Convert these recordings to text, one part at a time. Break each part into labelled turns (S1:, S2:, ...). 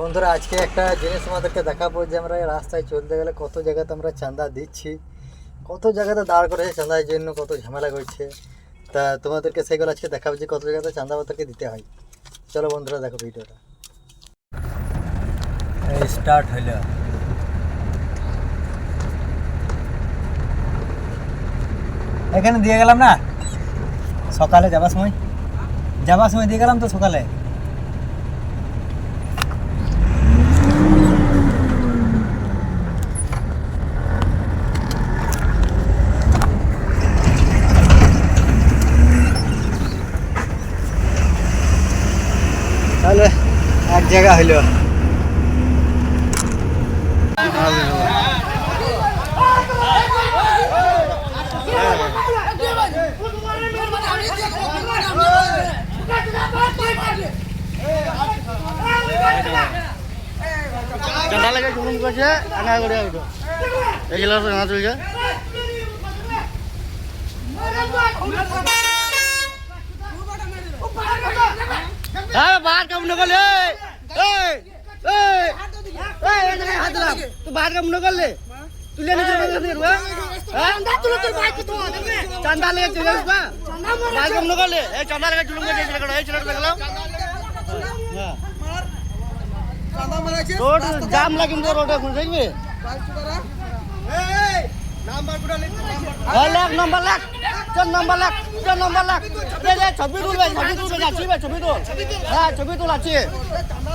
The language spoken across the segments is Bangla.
S1: বন্ধুরা, আজকে একটা জিনিস আমাদেরকে দেখাবো যে আমরা রাস্তায় চলতে গেলে কত জায়গাতে আমরা চাঁদা দিচ্ছি, কত জায়গাতে দাঁড় করেছে চাঁদার জন্য, কত ঝামেলা করছে। তা তোমাদেরকে সেগুলো আজকে দেখাবো যে কত জায়গাতে চাঁদা আমাদেরকে দিতে হয়। চলো বন্ধুরা, দেখো ভিডিওটা। স্টার্ট হইল। এখানে দিয়ে গেলাম না? সকালে যাবার সময় যাবার সময় দিয়ে গেলাম তো সকালে? তাহলে এক জায়গা হইল।
S2: ঠান্ডা লাগে চুলুম করছে আনা করে উঠো এগুলো না চলছে হ্যাঁ বাহার কাম না করলে তুই বাইরে কেমন করলে তুলে চান্দা লেগে চলে আসবা। বাইরে কেমন করলে এই চান্দা লেগে চলে এই ছেলে দেখলাম হ্যাঁ। রোড জাম লাগিম তো রোডে এখন দেখবি? Number lakh number lakh. চল নম্বর লাখ চল নম্বর লাখ দে দে ছবি তুলবে ছবি তুল যাচ্ছি ভাই ছবি তুল হ্যাঁ ছবি তুল আছি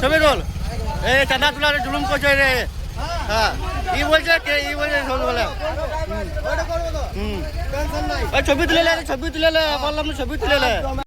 S2: ছবি তুল। এই চাঁদা তোলার জুলুম করছে রে। হ্যাঁ ই বলছে কে ই বলছে ছবি বলে। হুম। ছবি তুলে ছবি তুলে বললাম ছবি তুলে